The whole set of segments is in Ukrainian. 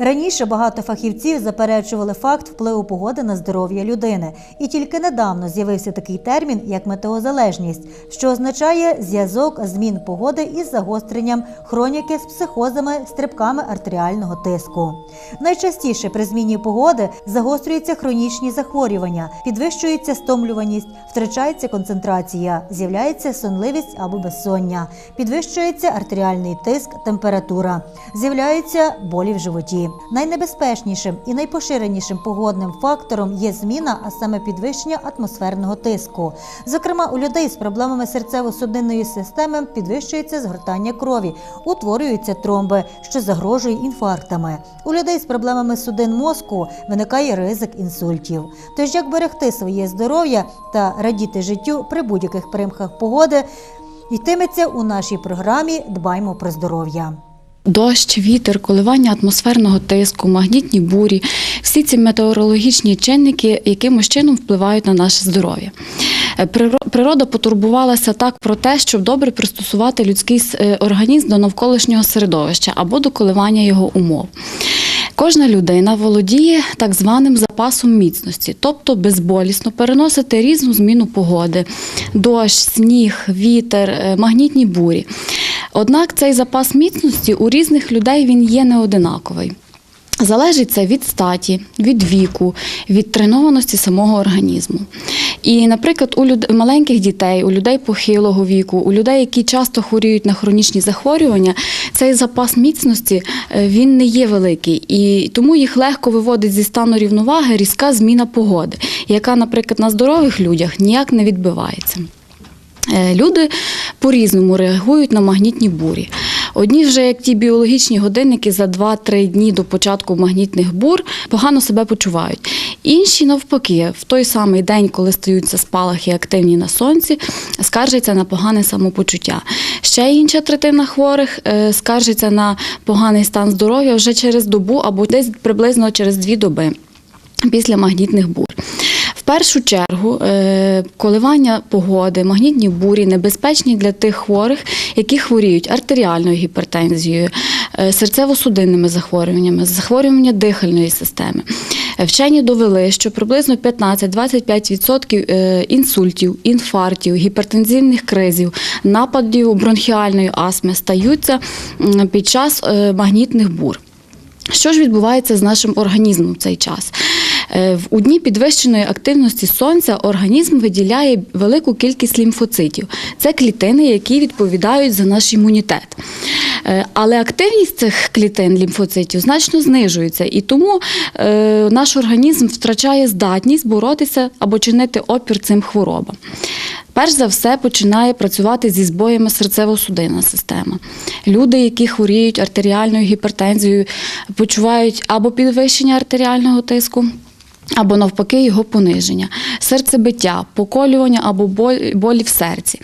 Раніше багато фахівців заперечували факт впливу погоди на здоров'я людини, і тільки недавно з'явився такий термін, як метеозалежність, що означає зв'язок змін погоди із загостренням хроніки з психозами, стрибками артеріального тиску. Найчастіше при зміні погоди загострюються хронічні захворювання, підвищується стомлюваність, втрачається концентрація, з'являється сонливість або безсоння, підвищується артеріальний тиск, температура, з'являються болі в животі. Найнебезпечнішим і найпоширенішим погодним фактором є зміна, а саме підвищення атмосферного тиску. Зокрема, у людей з проблемами серцево-судинної системи підвищується згортання крові, утворюються тромби, що загрожує інфарктами. У людей з проблемами судин мозку виникає ризик інсультів. Тож як берегти своє здоров'я та радіти життю при будь-яких примхах погоди, йтиметься у нашій програмі Дбаймо про здоров'я. Дощ, вітер, коливання атмосферного тиску, магнітні бурі всі ці метеорологічні чинники якимось чином впливають на наше здоров'я. Е, Природа потурбувалася так про те, щоб добре пристосувати людський е, організм до навколишнього середовища або до коливання його умов. Кожна людина володіє так званим запасом міцності, тобто безболісно переносити різну зміну погоди, дощ, сніг, вітер, е, магнітні бурі. Однак цей запас міцності у різних людей він є неодинаковий. Залежить це від статі, від віку, від тренованості самого організму. І, наприклад, у люд... маленьких дітей, у людей похилого віку, у людей, які часто хворіють на хронічні захворювання, цей запас міцності е, він не є великий, і тому їх легко виводить зі стану рівноваги різка зміна погоди, яка, наприклад, на здорових людях ніяк не відбивається. Е, Люди по-різному реагують на магнітні бурі. Одні вже як ті біологічні годинники за 2-3 дні до початку магнітних бур погано себе почувають. Інші навпаки, в той самий день, коли стаються спалахи активні на сонці, скаржаться на погане самопочуття. Ще інша третина хворих е, скаржиться на поганий стан здоров'я вже через добу або десь приблизно через дві доби після магнітних бур. Першу чергу е, коливання погоди, магнітні бурі небезпечні для тих хворих, які хворіють артеріальною гіпертензією, е, серцево-судинними захворюваннями, захворювання дихальної системи. Е, Вчені довели, що приблизно 15-25% е, інсультів, інфарктів, гіпертензивних кризів, нападів бронхіальної астми стаються під час магнітних бур. Що ж відбувається з нашим організмом в цей час? Е, у дні підвищеної активності сонця організм виділяє велику кількість лімфоцитів. Це клітини, які відповідають за наш імунітет. Е, Але активність цих клітин лімфоцитів значно знижується, і тому е, наш організм втрачає здатність боротися або чинити опір цим хворобам. Перш за все починає працювати зі збоями серцево-судинна система. Люди, які хворіють артеріальною гіпертензією, почувають або підвищення артеріального тиску. Або навпаки його пониження, серцебиття, поколювання або болі в серці.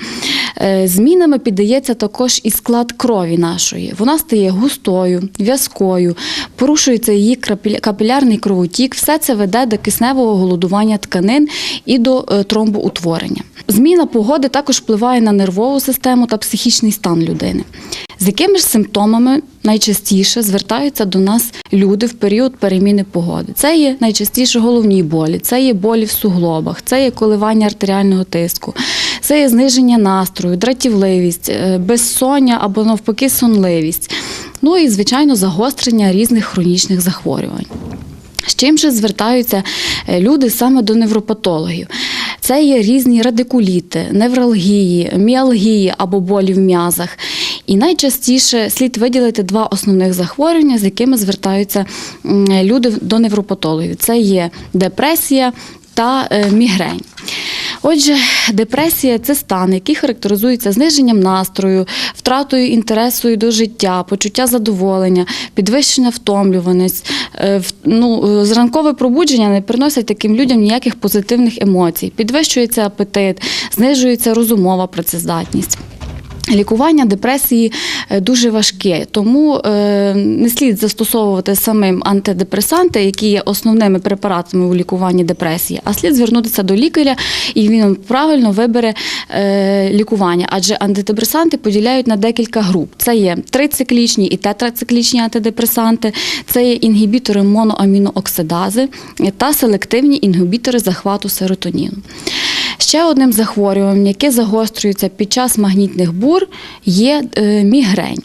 Е, Змінами піддається також і склад крові нашої. Вона стає густою, в'язкою, порушується її капілярний кровотік. Все це веде до кисневого голодування тканин і до е, тромбоутворення. Зміна погоди також впливає на нервову систему та психічний стан людини. З якими ж симптомами найчастіше звертаються до нас люди в період переміни погоди? Це є найчастіше головні болі, це є болі в суглобах, це є коливання артеріального тиску, це є зниження настрою, дратівливість, е, безсоння або навпаки сонливість. Ну і звичайно загострення різних хронічних захворювань. З чим же звертаються е, люди саме до невропатологів? Це є різні радикуліти, невралгії, міалгії або болі в м'язах. І найчастіше слід виділити два основних захворювання, з якими звертаються люди до невропатологів. Це є депресія та е, мігрень. Отже, депресія це стан, який характеризується зниженням настрою, втратою інтересу до життя, почуття задоволення, підвищення втомлюваність. Е, Ну, е, зранкове пробудження не приносить таким людям ніяких позитивних емоцій. Підвищується апетит, знижується розумова працездатність. Лікування депресії е, дуже важке, тому е, не слід застосовувати самим антидепресанти, які є основними препаратами у лікуванні депресії, а слід звернутися до лікаря, і він правильно вибере е, лікування. Адже антидепресанти поділяють на декілька груп: це є трициклічні і тетрациклічні антидепресанти, це є інгібітори моноамінооксидази та селективні інгібітори захвату серотоніну. Ще одним захворюванням, яке загострюється під час магнітних бур, є е, мігрень.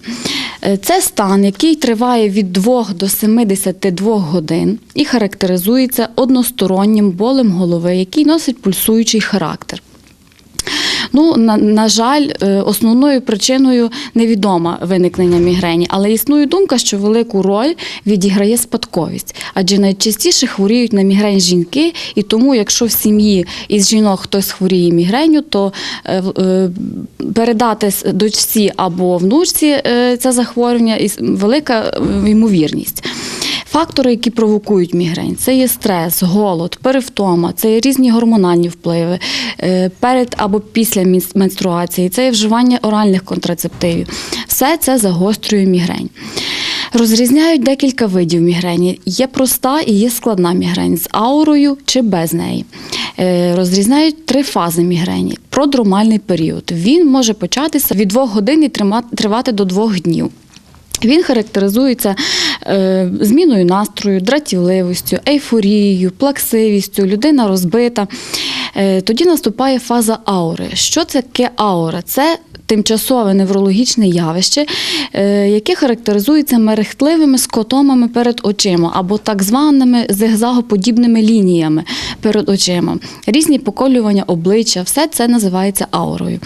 Е, Це стан, який триває від 2 до 72 годин і характеризується одностороннім болем голови, який носить пульсуючий характер. Ну, на, на жаль, е, основною причиною невідома виникнення мігрені, але існує думка, що велику роль відіграє спадковість, адже найчастіше хворіють на мігрень жінки, і тому, якщо в сім'ї із жінок хтось хворіє мігреню, то е, е, передати дочці або внучці це захворювання велика ймовірність. Фактори, які провокують мігрень, це є стрес, голод, перевтома, це є різні гормональні впливи е, перед або після менструації, це є вживання оральних контрацептивів. Все це загострює мігрень. Розрізняють декілька видів мігрені. Є проста і є складна мігрень з аурою чи без неї. Е, Розрізняють три фази мігрені. Продромальний період. Він може початися від 2 годин і тривати до 2 днів. Він характеризується е, зміною настрою, дратівливістю, ейфорією, плаксивістю, людина розбита. Е, тоді наступає фаза аури. Що це таке аура? Це тимчасове неврологічне явище, е, яке характеризується мерехтливими скотомами перед очима або так званими зигзагоподібними лініями перед очима. Різні поколювання обличчя, все це називається аурою.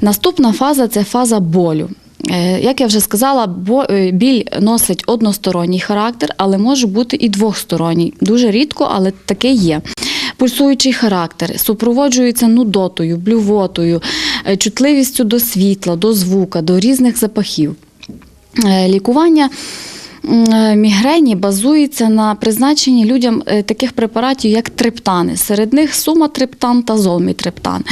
Наступна фаза це фаза болю. Е, Як я вже сказала, е, біль носить односторонній характер, але може бути і двохсторонній. Дуже рідко, але таке є. Пульсуючий характер супроводжується нудотою, блювотою, е, чутливістю до світла, до звука, до різних запахів. Лікування мігрені базується на призначенні людям таких препаратів, як триптани. Серед них суматриптан та золмітриптан.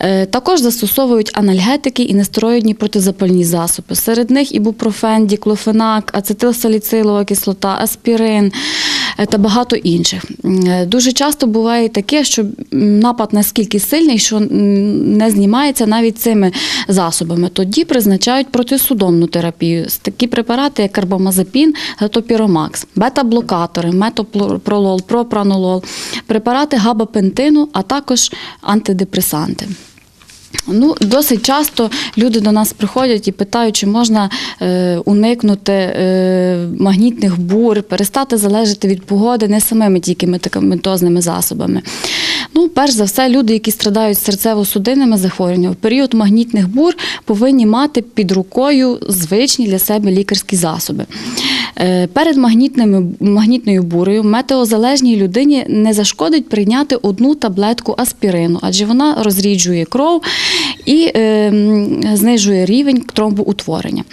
Е, Також застосовують анальгетики і нестероїдні протизапальні засоби. Серед них ібупрофен, діклофенак, ацетилсаліцилова кислота, аспірин е, та багато інших. Е, Дуже часто буває таке, що напад наскільки сильний, що не знімається навіть цими засобами. Тоді призначають протисудомну терапію. Такі препарати, як карбамазепін, гатопіромакс, бета-блокатори, метопролол, пропранолол, препарати габапентину, а також антидепресанти. Ну, досить часто люди до нас приходять і питають, чи можна е, уникнути е, магнітних бур, перестати залежати від погоди не самими тільки медикаментозними засобами. Ну, перш за все, люди, які страдають серцево-судинними захворюваннями, в період магнітних бур повинні мати під рукою звичні для себе лікарські засоби. Е, Перед магнітною бурею метеозалежній людині не зашкодить прийняти одну таблетку аспірину, адже вона розріджує кров і е, знижує рівень тромбоутворення.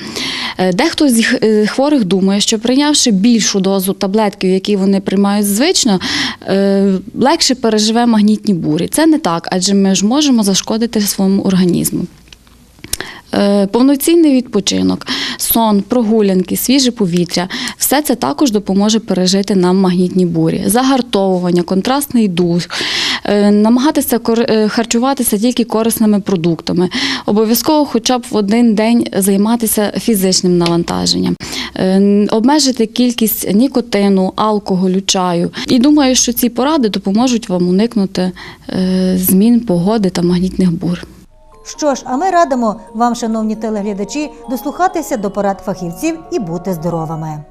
Е, Дехто з хворих думає, що прийнявши більшу дозу таблетків, які вони приймають звично, легше переживе магнітні бурі. Це не так, адже ми ж можемо зашкодити своєму організму. Е, Повноцінний відпочинок, сон, прогулянки, свіже повітря все це також допоможе пережити нам магнітні бурі. Загартовування, контрастний душ, е, намагатися е, харчуватися тільки корисними продуктами. Обов'язково, хоча б в один день займатися фізичним навантаженням, обмежити кількість нікотину, алкоголю, чаю. І думаю, що ці поради допоможуть вам уникнути змін погоди та магнітних бур. Що ж, а ми радимо вам, шановні телеглядачі, дослухатися до порад фахівців і бути здоровими.